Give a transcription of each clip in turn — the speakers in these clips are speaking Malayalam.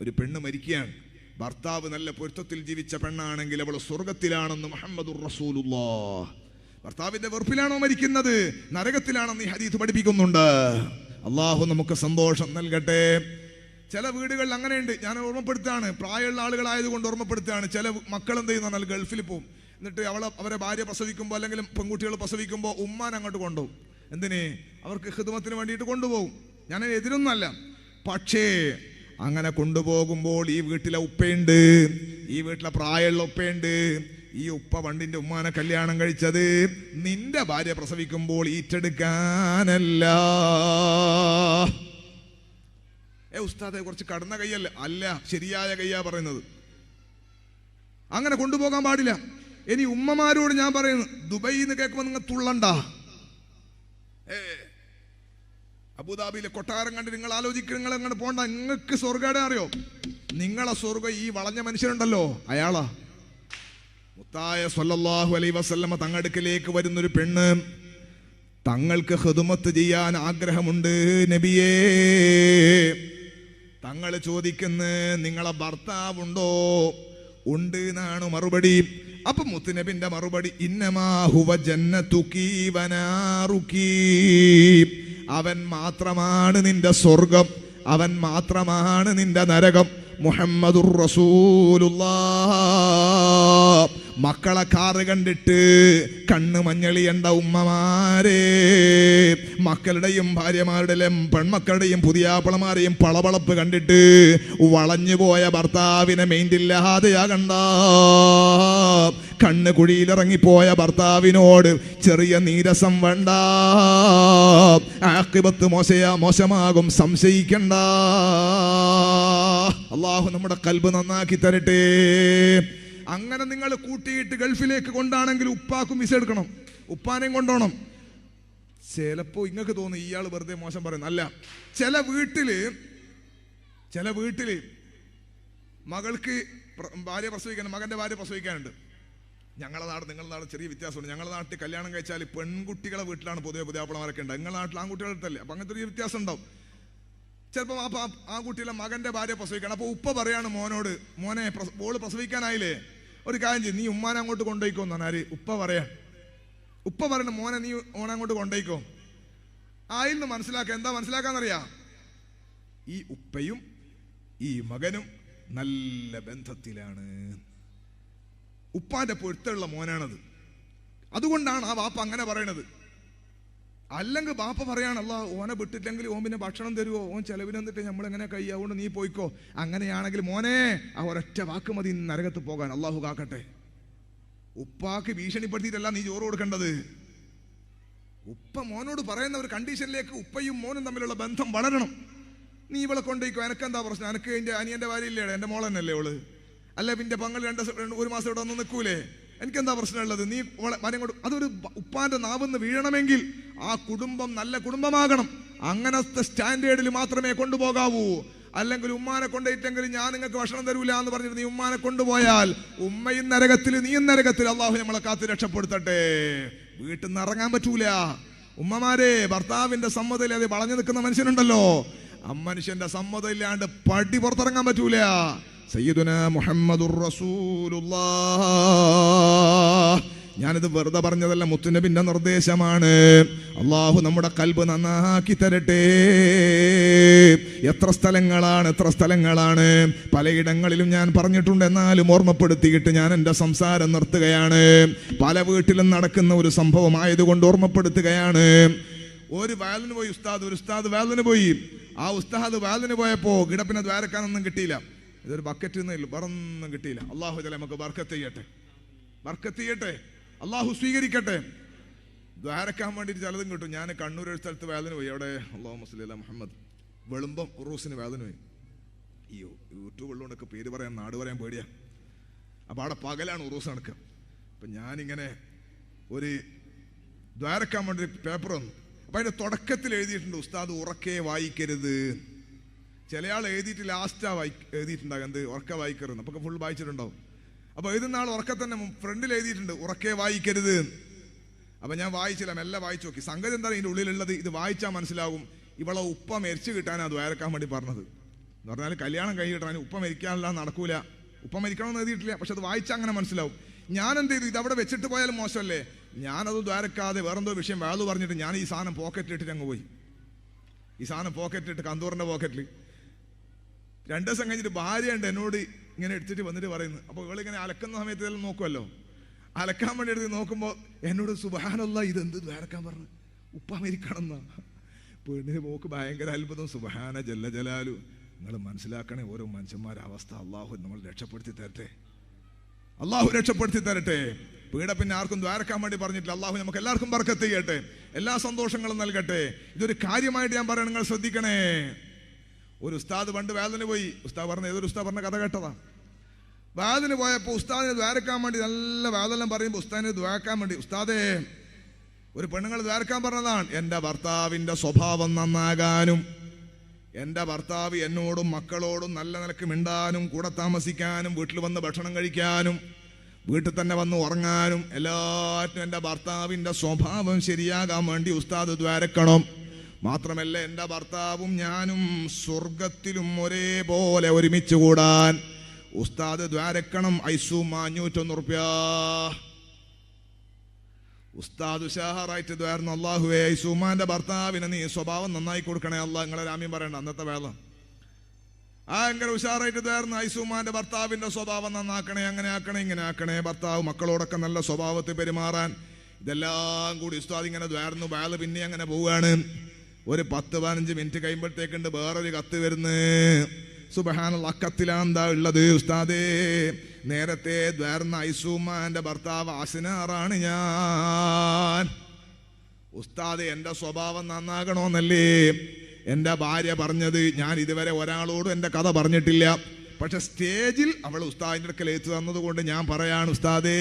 ഒരു പെണ്ണ് മരിക്കുകയാണ്. ഭർത്താവ് നല്ല പൊരുത്തത്തിൽ ജീവിച്ച പെണ്ണാണെങ്കിൽ അവൾ സ്വർഗത്തിലാണെന്ന് മുഹമ്മദുർ റസൂലുള്ളാ ഭർത്താവിന്റെ വെറുപ്പിലാണോ മരിക്കുന്നത്? നരകത്തിലാണെന്ന് ഈ ഹദീസ് പഠിപ്പിക്കുന്നുണ്ട്. അള്ളാഹു നമുക്ക് സന്തോഷം നൽകട്ടെ. ചില വീടുകളിൽ അങ്ങനെയുണ്ട്. ഞാൻ ഓർമ്മപ്പെടുത്താണ് പ്രായമുള്ള ആളുകളായതുകൊണ്ട് ഓർമ്മപ്പെടുത്താണ് ചില മക്കൾ എന്ത് ചെയ്യുന്ന? ഗൾഫിൽ പോകും എന്നിട്ട് അവളെ അവരെ ഭാര്യ പ്രസവിക്കുമ്പോൾ അല്ലെങ്കിൽ പെൺകുട്ടികൾ പ്രസവിക്കുമ്പോൾ ഉമ്മാൻ അങ്ങോട്ട് കൊണ്ടുപോകും. എന്തിന്? അവർക്ക് ഹിതമത്തിന് വേണ്ടിയിട്ട് കൊണ്ടുപോകും. ഞാൻ എതിരൊന്നുമല്ല പക്ഷേ അങ്ങനെ കൊണ്ടുപോകുമ്പോൾ ഈ വീട്ടിലെ ഉപ്പയുണ്ട്. ഈ വീട്ടിലെ പ്രായമുള്ള ഉപ്പയുണ്ട്. ഈ ഉപ്പ പണ്ടിന്റെ ഉമ്മാനെ കല്യാണം കഴിച്ചത് നിന്റെ ഭാര്യ പ്രസവിക്കുമ്പോൾ ഈറ്റെടുക്കാനല്ല. ഏ ഉസ്താദെ കുറച്ച് കടന്ന കൈയല്ല അല്ല ശരിയായ കയ്യാ പറയുന്നത്. അങ്ങനെ കൊണ്ടുപോകാൻ പാടില്ല. ഇനി ഉമ്മമാരോട് ഞാൻ പറയുന്നു ദുബൈന്ന് കേൾക്കുമ്പോ നിങ്ങൾ തുള്ളണ്ട. ഏ അബുദാബിയിലെ കൊട്ടാരം കണ്ട് നിങ്ങൾ ആലോചിക്കുക നിങ്ങൾ അങ്ങനെ പോണ്ട. നിങ്ങൾക്ക് സ്വർഗയുടെ അറിയോ? നിങ്ങളെ സ്വർഗം ഈ വളഞ്ഞ മനുഷ്യനുണ്ടല്ലോ. അയാളാ. മുത്തായ സൊല്ലാഹു അലൈ വസല്ലമ തങ്ങടുക്കിലേക്ക് വരുന്നൊരു പെണ്ണ്. തങ്ങൾക്ക് ഹൃദുമത്ത് ചെയ്യാൻ ആഗ്രഹമുണ്ട് നബിയേ. തങ്ങൾ ചോദിക്കുന്ന നിങ്ങളെ ഭർത്താവുണ്ടോ? ഉണ്ട് എന്നാണ് മറുപടി. അപ്പൊ മുത്തുനബിന്റെ മറുപടി ഇന്നമാഹുവ ജന്നതുകീ വനാറുകീ. അവൻ മാത്രമാണ് നിന്റെ സ്വർഗം. അവൻ മാത്രമാണ് നിന്റെ നരകം. മുഹമ്മദുർ റസൂലുള്ളാഹ്. മക്കളെ കാറ് കണ്ടിട്ട് കണ്ണ് മഞ്ഞളിയണ്ട ഉമ്മമാരെ. മക്കളുടെയും ഭാര്യമാരുടെയും പെൺമക്കളുടെയും പുതിയാപ്പിളമാരെയും പളവളപ്പ് കണ്ടിട്ട് വളഞ്ഞു പോയ ഭർത്താവിനെ മെയിന്റില്ലാതെയാകണ്ട കണ്ണ് കുഴിയിലിറങ്ങിപ്പോയ ഭർത്താവിനോട് ചെറിയ നീരസം വേണ്ട. ആക്കിപത്ത് മോശയാ മോശമാകും സംശയിക്കണ്ട. അള്ളാഹു നമ്മുടെ കൽബ് നന്നാക്കി തരട്ടെ. അങ്ങനെ നിങ്ങൾ കൂട്ടിയിട്ട് ഗൾഫിലേക്ക് കൊണ്ടാണെങ്കിൽ ഉപ്പാക്കും വിസ എടുക്കണം. ഉപ്പാനെയും കൊണ്ടോണം. ചിലപ്പോ ഇങ്ങക്ക് തോന്നും ഇയാൾ വെറുതെ മോശം പറയുന്നു. അല്ല ചില വീട്ടിൽ ചില വീട്ടിൽ മകൾക്ക് ഭാര്യ പ്രസവിക്കാൻ മകന്റെ ഭാര്യ പ്രസവിക്കാനുണ്ട്. ഞങ്ങളുടെ നാട് നിങ്ങളുടെ നാട് ചെറിയ വ്യത്യാസമുണ്ട്. ഞങ്ങളുടെ നാട്ടിൽ കല്യാണം കഴിച്ചാൽ പെൺകുട്ടികളെ വീട്ടിലാണ് പൊതുവെ പുതിയാപ്പിളമാരൊക്കെ ഉണ്ട്. നിങ്ങളുടെ നാട്ടിൽ ആൺകുട്ടികളുടെ അടുത്തല്ലേ? അപ്പൊ അങ്ങനത്തെ ഒരു വ്യത്യാസം ഉണ്ടാവും ചിലപ്പോൾ ആ ആ കുട്ടിയിലെ മകന്റെ ഭാര്യ പ്രസവിക്കണം. അപ്പോൾ ഉപ്പ പറയാണ് മോനോട് മോനെ മോൾ പ്രസവിക്കാനായില്ലേ? ഒരു കാര്യം ചെയ്യും. നീ ഉമ്മാനെ അങ്ങോട്ട് കൊണ്ടുപോയിക്കോ എന്ന് ആര്? ഉപ്പ പറയാ. ഉപ്പ പറയണം മോനെ നീ ഓനെ അങ്ങോട്ട് കൊണ്ടുപോയിക്കോ. ആയിൽ നിന്ന് മനസ്സിലാക്കുക എന്താ മനസ്സിലാക്കാന്നറിയാ? ഈ ഉപ്പയും ഈ മകനും നല്ല ബന്ധത്തിലാണ്. ഉപ്പാന്റെ പൊരുത്തുള്ള മോനാണത്. അതുകൊണ്ടാണ് ആ വാപ്പ അങ്ങനെ പറയണത്. അല്ലെങ്കിൽ ബാപ്പ പറയാണല്ല ഓനെ വിട്ടില്ലെങ്കിൽ ഓൻ പിന്നെ ഭക്ഷണം തരുമോ ഓൻ ചെലവിന് വന്നിട്ട് നമ്മൾ എങ്ങനെ കയ്യാവുകൊണ്ട് നീ പോയിക്കോ. അങ്ങനെയാണെങ്കിൽ മോനെ ആ ഒരൊറ്റ വാക്ക് മതി നരകത്ത് പോകാൻ. അള്ളാഹു കാക്കട്ടെ. ഉപ്പാക്ക് ഭീഷണിപ്പെടുത്തിയിട്ടല്ല നീ ചോറ് കൊടുക്കേണ്ടത്. ഉപ്പ മോനോട് പറയുന്ന ഒരു കണ്ടീഷനിലേക്ക് ഉപ്പയും മോനും തമ്മിലുള്ള ബന്ധം വളരണം. നീ ഇവളെ കൊണ്ടുപോയിക്കോ. എനക്കെന്താ പ്രശ്നം? എനക്ക് എന്റെ അനിയന്റെ ഭാര്യയില്ലേ എന്റെ മോൾ തന്നെയല്ലേ അവൾ അല്ല പിന്നെ പങ്ങൾ രണ്ട് ഒരു മാസം ഇവിടെ വന്ന് നിൽക്കൂലേ? എനിക്കെന്താ പ്രശ്നമുള്ളത്? നീ മരം കൊണ്ട് അതൊരു ഉപ്പാന്റെ നാവെന്ന് വീഴണമെങ്കിൽ ആ കുടുംബം നല്ല കുടുംബമാകണം. അങ്ങനത്തെ സ്റ്റാൻഡേർഡിൽ മാത്രമേ കൊണ്ടുപോകാവൂ. അല്ലെങ്കിൽ ഉമ്മാനെ കൊണ്ടേറ്റെങ്കിൽ ഞാൻ നിങ്ങൾക്ക് ഭക്ഷണം തരൂല എന്ന് പറഞ്ഞിട്ട് നീ ഉമ്മാനെ കൊണ്ടുപോയാൽ ഉമ്മയും നരകത്തിൽ നീയും നരകത്തിൽ അള്ളാഹു നമ്മളെ കാത്തു രക്ഷപ്പെടുത്തട്ടെ. വീട്ടിൽ നിന്ന് ഇറങ്ങാൻ പറ്റൂല. ഉമ്മമാരെ ഭർത്താവിന്റെ സമ്മതയിൽ അത് വളഞ്ഞു നിൽക്കുന്ന മനുഷ്യനുണ്ടല്ലോ. ആ മനുഷ്യന്റെ സമ്മതം ഇല്ലാണ്ട് പടി പുറത്തിറങ്ങാൻ പറ്റൂല. സയ്യിദുന മുഹമ്മദുർ റസൂലുള്ളാഹ്. ഞാനിത് വെറുതെ പറഞ്ഞതല്ല മുത്തുനബിന്റെ നിർദ്ദേശമാണ്. അള്ളാഹു നമ്മുടെ കൽബ് നന്നാക്കി തരട്ടെ. എത്ര സ്ഥലങ്ങളാണ് എത്ര സ്ഥലങ്ങളാണ്? പലയിടങ്ങളിലും ഞാൻ പറഞ്ഞിട്ടുണ്ട് എന്നാലും ഓർമ്മപ്പെടുത്തിയിട്ട് ഞാൻ എന്റെ സംസാരം നിർത്തുകയാണ്. പല വീട്ടിലും നടക്കുന്ന ഒരു സംഭവമായതുകൊണ്ട് ഓർമ്മപ്പെടുത്തുകയാണ്. ഒരു വയലിന് പോയി ഉസ്താദ് ഒരു ഉസ്താദ് വയലിന് പോയി. ആ ഉസ്താദ് വയലിന് പോയപ്പോ കിടപ്പിനെ ദ്വാരക്കാനൊന്നും കിട്ടിയില്ല. ഇതൊരു ബക്കറ്റ് വേറൊന്നും കിട്ടിയില്ല. അള്ളാഹു തല നമുക്ക് ബർക്കത്ത് ചെയ്യട്ടെ. ബർക്കത്ത് ചെയ്യട്ടെ. അള്ളാഹു സ്വീകരിക്കട്ടെ. ദ്വാരക്കാൻ വേണ്ടിയിട്ട് ചിലതും കിട്ടും. ഞാൻ കണ്ണൂർ ഒരു സ്ഥലത്ത് വേദന പോയി. അവിടെ അള്ളാഹു മുസ്ലിം മുഹമ്മദ്. വെളുമ്പം ഉറൂസിന് വേദന പോയി. അയ്യോ യൂട്യൂബ് ഉള്ളതുകൊണ്ടൊക്കെ പേര് പറയാൻ നാട് പറയാൻ പേടിയാ. അപ്പോൾ അവിടെ പകലാണ് ഉറൂസ് നടക്കുക. അപ്പം ഞാനിങ്ങനെ ഒരു ദ്വാരക്കാൻ വേണ്ടി ഒരു പേപ്പർ വന്നു. അപ്പം അതിന്റെ തുടക്കത്തിൽ എഴുതിയിട്ടുണ്ട് ഉസ്താദ് ഉറക്കെ വായിക്കരുത്. ചില ആൾ എഴുതിയിട്ട് ലാസ്റ്റാ വായി എഴുതിയിട്ടുണ്ടാകും. എന്ത്? ഉറക്കെ വായിക്കരുത് അപ്പൊ ഫുൾ വായിച്ചിട്ടുണ്ടാവും. അപ്പൊ എഴുതുന്ന ആൾ ഉറക്കെ തന്നെ ഫ്രണ്ടിൽ എഴുതിയിട്ടുണ്ട് ഉറക്കെ വായിക്കരുത്. അപ്പൊ ഞാൻ വായിച്ചില്ല മെല്ലെ വായിച്ചു നോക്കി. സംഗതി എന്താണ് ഇതിന്റെ ഉള്ളിലുള്ളത്? ഇത് വായിച്ചാൽ മനസ്സിലാകും ഇവളെ ഉപ്പ മരിച്ചു കിട്ടാനാ ദ്വാരക്കാൻ വേണ്ടി പറഞ്ഞത്. എന്ന് പറഞ്ഞാൽ കല്യാണം കഴിഞ്ഞ് കിട്ടാൻ ഉപ്പ മരിക്കാനല്ല നടക്കൂല. ഉപ്പ മരിക്കണമെന്ന് എഴുതിയിട്ടില്ല പക്ഷെ അത് വായിച്ചാൽ അങ്ങനെ മനസ്സിലാവും. ഞാൻ എന്ത് ചെയ്തു ഇത് അവിടെ വെച്ചിട്ട് പോയാലും മോശമല്ലേ? ഞാനത് ദ്വാരക്കാതെ വേറെന്തോ വിഷയം വേളു പറഞ്ഞിട്ട് ഞാൻ ഈ സാധനം പോക്കറ്റിലിട്ടിട്ട് അങ്ങ് പോയി. ഈ സാധനം പോക്കറ്റിലിട്ട് കന്തൂറിന്റെ പോക്കറ്റിൽ രണ്ട് ദിവസം കഴിഞ്ഞിട്ട് ഭാര്യ ഉണ്ട് എന്നോട് ഇങ്ങനെ എടുത്തിട്ട് വന്നിട്ട് പറയുന്നു അപ്പോൾ ഇവളിങ്ങനെ അലക്കുന്ന സമയത്ത് ഇതെല്ലാം നോക്കുമല്ലോ അലക്കാൻ വേണ്ടി എടുത്ത് നോക്കുമ്പോൾ എന്നോട് സുബഹാനല്ല ഇതെന്ത് ദ്വാരക്കാൻ പറഞ്ഞു? ഉപ്പ അമേരിക്കണം എന്നാ പെണ്ണിന് പോക്ക് ഭയങ്കര അത്ഭുതം. സുബഹാന ജല്ല ജലാലു. നിങ്ങൾ മനസ്സിലാക്കണേ ഓരോ മനുഷ്യന്മാരുടെ അവസ്ഥ അള്ളാഹു നമ്മൾ രക്ഷപ്പെടുത്തി തരട്ടെ. അള്ളാഹു രക്ഷപ്പെടുത്തി തരട്ടെ. പീഡ പിന്നെ ആർക്കും ദ്വാരക്കാൻ വേണ്ടി പറഞ്ഞിട്ടില്ല. അള്ളാഹു നമുക്ക് എല്ലാവർക്കും ബർക്കത്ത് ചെയ്യട്ടെ. എല്ലാ സന്തോഷങ്ങളും നൽകട്ടെ. ഇതൊരു കാര്യമായിട്ട് ഞാൻ പറയണം. നിങ്ങൾ ശ്രദ്ധിക്കണേ. ഒരു ഉസ്താദ് പണ്ട് വേദന പോയി. ഉസ്താദ് പറഞ്ഞ ഏതൊരു ഉസ്താദ് പറഞ്ഞ കഥ കേട്ടതാ? വേദന പോയപ്പോൾ ഉസ്താദിനെ ദ്വാരക്കാൻ വേണ്ടി നല്ല വാതെല്ലാം പറയുമ്പോൾ ഉസ്താദിനെ ദ്വാരക്കാൻ വേണ്ടി ഉസ്താദേ ഒരു പെണ്ണുങ്ങൾ ദ്വാരക്കാൻ പറഞ്ഞതാണ്. എന്റെ ഭർത്താവിന്റെ സ്വഭാവം നന്നാകാനും എന്റെ ഭർത്താവ് എന്നോടും മക്കളോടും നല്ല നിലയ്ക്ക് മിണ്ടാനും കൂടെ താമസിക്കാനും വീട്ടിൽ വന്ന് ഭക്ഷണം കഴിക്കാനും വീട്ടിൽ തന്നെ വന്ന് ഉറങ്ങാനും എല്ലാറ്റിനും എന്റെ ഭർത്താവിന്റെ സ്വഭാവം ശരിയാകാൻ വേണ്ടി ഉസ്താദ് ദ്വാരക്കണം. മാത്രമല്ല എന്റെ ഭർത്താവും ഞാനും സ്വർഗത്തിലും ഒരേപോലെ ഒരുമിച്ച് കൂടാൻ ഉസ്താദ് ദ്വാരക്കണം ഐസു മാഞ്ഞൂറ്റൊന്ന് റുപ്യ ഉസ്താദ് ഉഷാഹാറായിട്ട് ദ്വാരുന്നു അള്ളാഹുവേ ഐസുമാന്റെ ഭർത്താവിന് നീ സ്വഭാവം നന്നായി കൊടുക്കണേ അല്ല നിങ്ങളെ രാമ്യം പറയണ്ട അന്നത്തെ വേള ആ എങ്ങനെ ഉഷാറായിട്ട് ദ്വാരുന്നു ഐസുമാന്റെ ഭർത്താവിന്റെ സ്വഭാവം നന്നാക്കണേ അങ്ങനെ ആക്കണേ ഇങ്ങനെ ആക്കണേ ഭർത്താവ് മക്കളോടൊക്കെ നല്ല സ്വഭാവത്തിൽ പെരുമാറാൻ. ഇതെല്ലാം കൂടി ഉസ്താദ് ഇങ്ങനെ ദ്വാരുന്നു വേള പിന്നെ അങ്ങനെ പോവുകയാണ് ഒരു പത്ത് പതിനഞ്ച് മിനിറ്റ് കഴിയുമ്പോഴത്തേക്കുണ്ട് വേറൊരു കത്ത് വരുന്നു. സുബഹാനുള്ള അക്കത്തിലാന്താ ഉള്ളത് ഉസ്താദേ. നേരത്തെ ദ്വാർന്ന ഐസുമാന്റെ ഭർത്താവ് ആസിനാറാണ് ഞാൻ. ഉസ്താദ് എന്റെ സ്വഭാവം നന്നാകണമെന്നല്ലേ എന്റെ ഭാര്യ പറഞ്ഞത് ഞാൻ ഇതുവരെ ഒരാളോടും എന്റെ കഥ പറഞ്ഞിട്ടില്ല. പക്ഷെ സ്റ്റേജിൽ അവൾ ഉസ്താദിന്റെ അടുക്കൽ എത്തു തന്നതുകൊണ്ട് ഞാൻ പറയാണ് ഉസ്താദേ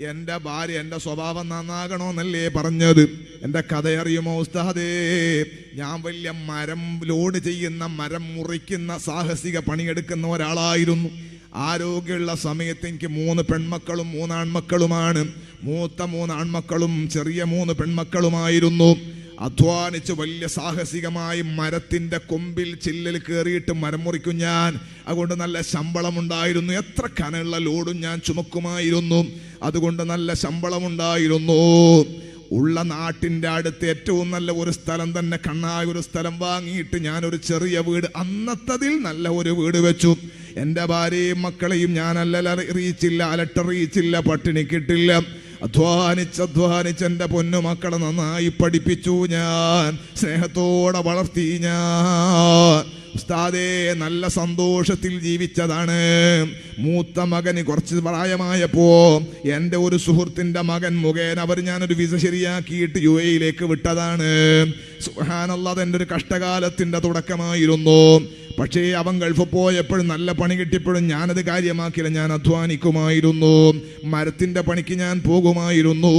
എന്റെ ഭാര്യ എന്റെ സ്വഭാവം നന്നാകണമെന്നല്ലേ പറഞ്ഞത്? എന്റെ കഥയറിയുമോ ഉസ്താദേ? ഞാൻ വലിയ മരം ലോഡ് ചെയ്യുന്ന മരം മുറിക്കുന്ന സാഹസിക പണിയെടുക്കുന്ന ഒരാളായിരുന്നു. ആരോഗ്യമുള്ള സമയത്ത് എനിക്ക് മൂന്ന് പെൺമക്കളും മൂന്ന് ആൺമക്കളുമാണ് മൂത്ത മൂന്ന് ആൺമക്കളും ചെറിയ മൂന്ന് പെൺമക്കളുമായിരുന്നു. അധ്വാനിച്ച് വലിയ സാഹസികമായി മരത്തിന്റെ കൊമ്പിൽ ചില്ലിൽ കയറിയിട്ട് മരം മുറിക്കും ഞാൻ. അതുകൊണ്ട് നല്ല ശമ്പളമുണ്ടായിരുന്നു. എത്ര കനമുള്ള ലോഡും ഞാൻ ചുമക്കുമായിരുന്നു. അതുകൊണ്ട് നല്ല ശമ്പളമുണ്ടായിരുന്നു. ഉള്ള നാട്ടിന്റെ അടുത്ത് ഏറ്റവും നല്ല ഒരു സ്ഥലം തന്നെ കണ്ണായ ഒരു സ്ഥലം വാങ്ങിയിട്ട് ഞാനൊരു ചെറിയ വീട് അന്നത്തതിൽ നല്ല ഒരു വീട് വെച്ചു. എന്റെ ഭാര്യയും മക്കളെയും അറിയിച്ചില്ല അലട്ടറിയിച്ചില്ല പട്ടിണി കിട്ടില്ല. അധ്വാനിച്ച് അധ്വാനിച്ച് എന്റെ പൊന്നു മക്കളെ നന്നായി പഠിപ്പിച്ചു ഞാൻ. സ്നേഹത്തോടെ വളർത്തി ഞാൻ. ഉസ്താദേ നല്ല സന്തോഷത്തിൽ ജീവിച്ചതാണ്. മൂത്ത മകന് കുറച്ച് പ്രായമായപ്പോ എന്റെ ഒരു സുഹൃത്തിന്റെ മകൻ മുഖേന അവർ ഞാനൊരു വിസ ശരിയാക്കിയിട്ട് യു എയിലേക്ക് വിട്ടതാണ്. സുഹാനുള്ളത് എന്റെ ഒരു കഷ്ടകാലത്തിന്റെ തുടക്കമായിരുന്നു. പക്ഷേ അവൻ ഗൾഫ് പോയപ്പോഴും നല്ല പണി കിട്ടിയപ്പോഴും ഞാനത് കാര്യമാക്കില്ല ഞാൻ അധ്വാനിക്കുമായിരുന്നു. മരത്തിന്റെ പണിക്ക് ഞാൻ പോകുമായിരുന്നു.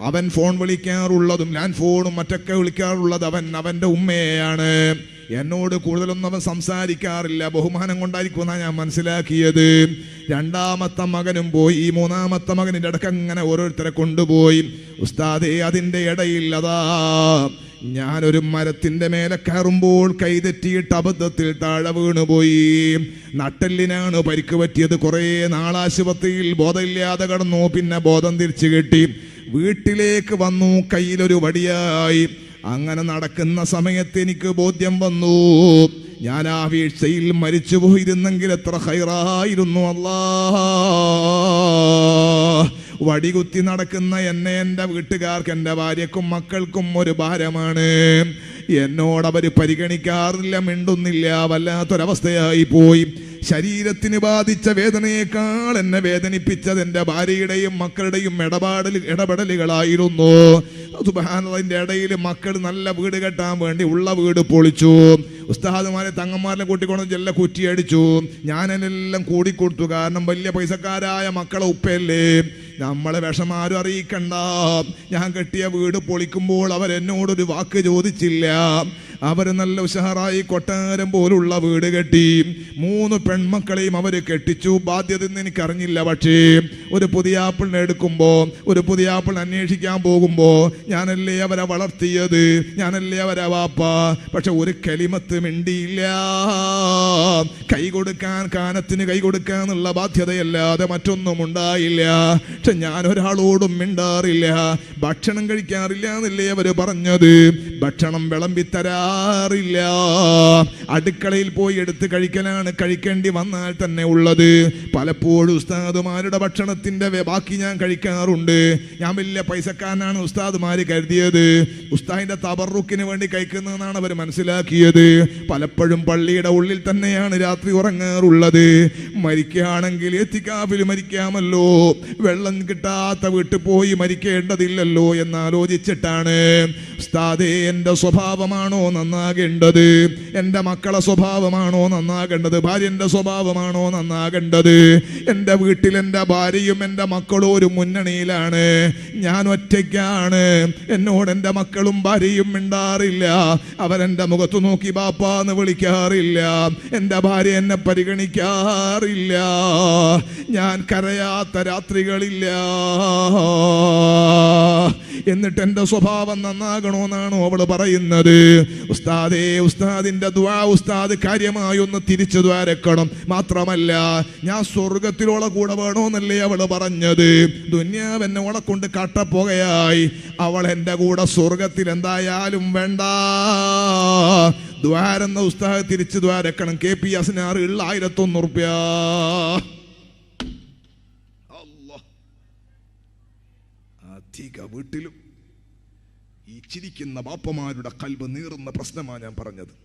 അവൻ ഫോൺ വിളിക്കാറുള്ളതും ഞാൻ ഫോണും മറ്റൊക്കെ വിളിക്കാറുള്ളത് അവൻ അവന്റെ ഉമ്മയെയാണ്. എന്നോട് കൂടുതലൊന്നും അവൻ സംസാരിക്കാറില്ല. ബഹുമാനം കൊണ്ടായിരിക്കും എന്നാണ് ഞാൻ മനസ്സിലാക്കിയത്. രണ്ടാമത്തെ മകനും പോയി. ഈ മൂന്നാമത്തെ മകനിന്റെ അടക്കം അങ്ങനെ ഓരോരുത്തരെ കൊണ്ടുപോയി. ഉസ്താദേ അതിന്റെ ഇടയിൽ അതാ ഞാനൊരു മരത്തിന്റെ മേലെ കയറുമ്പോൾ കൈതെറ്റിയിട്ട് അബദ്ധത്തിൽ താഴെ വീണുപോയി. നട്ടെല്ലിനാണ് പരിക്ക് പറ്റിയത്. കുറേ നാളാശുപത്രിയിൽ ബോധമില്ലാതെ കടന്നു. പിന്നെ ബോധം തിരിച്ചു കിട്ടി. വീട്ടിലേക്ക് വന്നു. കയ്യിലൊരു വടിയായി. അങ്ങനെ നടക്കുന്ന സമയത്ത് എനിക്ക് ബോധ്യം വന്നു. ഞാൻ ആ വീഴ്ചയിൽ മരിച്ചു പോയിരുന്നെങ്കിൽ എത്ര ഹൈറായിരുന്നു അല്ലാ. വടികുത്തി നടക്കുന്ന എന്നെ എന്റെ വീട്ടുകാർക്ക് എന്റെ ഭാര്യക്കും മക്കൾക്കും ഒരു ഭാരമാണ്. എന്നോടവർ പരിഗണിക്കാറില്ല മിണ്ടുന്നില്ല വല്ലാത്തൊരവസ്ഥയായി പോയി. ശരീരത്തിന് ബാധിച്ച വേദനയേക്കാൾ എന്നെ വേദനിപ്പിച്ചത് എന്റെ ഭാര്യയുടെയും മക്കളുടെയും ഇടപാടൽ ഇടപെടലുകളായിരുന്നു. സുബാനതിന്റെ ഇടയിൽ മക്കൾ നല്ല വീട് കെട്ടാൻ വേണ്ടി ഉള്ള വീട് പൊളിച്ചു. ഉസ്താദുമാരെ തങ്ങന്മാരെ കൂട്ടിക്കൊണ്ട് ചെല്ല കുറ്റിയടിച്ചു ഞാനെല്ലാം കൂടിക്കൊടുത്തു. കാരണം വലിയ പൈസക്കാരായ മക്കളെ ഉപ്പയല്ലേ? നമ്മളെ വിഷമാരും അറിയിക്കണ്ട. ഞാൻ കെട്ടിയ വീട് പൊളിക്കുമ്പോൾ അവരെന്നോടൊരു വാക്ക് ചോദിച്ചില്ല. അവർ നല്ല ഉഷാറായി കൊട്ടാരം പോലുള്ള വീട് കെട്ടി. മൂന്ന് പെൺമക്കളെയും അവർ കെട്ടിച്ചു. ബാധ്യത എന്ന് എനിക്കറിഞ്ഞില്ല. പക്ഷേ ഒരു പുതിയ ആപ്പിളിനെ എടുക്കുമ്പോൾ ഒരു പുതിയ ആപ്പിൾ അന്വേഷിക്കാൻ പോകുമ്പോൾ ഞാനല്ലേ അവരെ വളർത്തിയത്? ഞാനല്ലേ അവരെ വാപ്പ? പക്ഷെ ഒരു കലിമത്ത് മിണ്ടിയില്ല. കൈ കൊടുക്കാൻ കാനത്തിന് കൈ കൊടുക്കാൻ എന്നുള്ള ബാധ്യതയല്ലാതെ മറ്റൊന്നും ഉണ്ടായില്ല. പക്ഷെ ഞാൻ ഒരാളോടും മിണ്ടാറില്ല. ഭക്ഷണം കഴിക്കാറില്ല എന്നല്ലേ അവർ പറഞ്ഞത്? ഭക്ഷണം വിളമ്പി തരാറില്ല അടുക്കളയിൽ പോയി എടുത്ത് കഴിക്കലാണ് കഴിക്കേണ്ടി വന്നാൽ തന്നെ ഉള്ളത്. പലപ്പോഴും ഉസ്താദുമാരുടെ ഭക്ഷണത്തിന്റെ ബാക്കി ഞാൻ കഴിക്കാറുണ്ട്. ഞാൻ വലിയ പൈസക്കാരനാണ് ഉസ്താദുമാര് കരുതിയത്. ഉസ്താദിന്റെ തബറുക്കിന് വേണ്ടി കഴിക്കുന്നതെന്നാണ് അവർ മനസ്സിലാക്കിയത്. പലപ്പോഴും പള്ളിയുടെ ഉള്ളിൽ തന്നെയാണ് രാത്രി ഉറങ്ങാറുള്ളത്. മരിക്കുകയാണെങ്കിൽ എത്തിക്കാവിൽ മരിക്കാമല്ലോ. വെള്ളം കിട്ടാത്ത വീട്ടിൽ പോയി മരിക്കേണ്ടതില്ലല്ലോ എന്നാലോചിച്ചിട്ടാണ് ഉസ്താദേ എന്റെ സ്വഭാവമാണോ നന്നാകേണ്ടത്? എന്റെ മക്കളെ സ്വഭാവമാണോ നന്നാകേണ്ടത്? ഭാര്യന്റെ സ്വഭാവമാണോ നന്നാകേണ്ടത്? എന്റെ വീട്ടിൽ എന്റെ ഭാര്യയും എന്റെ മക്കളും ഒരു മുന്നണിയിലാണ്. ഞാൻ ഒറ്റയ്ക്കാണ്. എന്നോട് എന്റെ മക്കളും ഭാര്യയും മിണ്ടാറില്ല. അവരെന്റെ മുഖത്ത് നോക്കി ബാപ്പാന്ന് വിളിക്കാറില്ല. എന്റെ ഭാര്യ എന്നെ പരിഗണിക്കാറില്ല. ഞാൻ കരയാത്ത രാത്രികളില്ല. എന്നിട്ട് എന്റെ സ്വഭാവം നന്നാകണമെന്നാണോ അവൾ പറയുന്നത്. ഉസ്താദേ ഉസ്താദിന്റെ ദ്വാ ഉസ്താദ് കാര്യമായി ഒന്ന് തിരിച്ചു ദ്വാരക്കണം. മാത്രമല്ല ഞാൻ സ്വർഗത്തിലോളെ കൂടെ വേണമെന്നല്ലേ അവൾ പറഞ്ഞത്. ദുന്യാവ് എന്നെ ഓളെ കൊണ്ട് കട്ടപ്പുകയായി. അവൾ എന്റെ കൂടെ സ്വർഗത്തിൽ എന്തായാലും വേണ്ട. ദ്വാരെന്ന ഉസ്താദ് തിരിച്ചു ദ്വാരക്കണം. കെ പി അസ്നാർ ഉള്ള ആയിരത്തൊന്ന് അധിക വീട്ടിലും ഈ ചിരിക്കുന്ന ബാപ്പമാരുടെ കൽബ് നീറുന്ന പ്രശ്നമാണ് ഞാൻ പറഞ്ഞത്.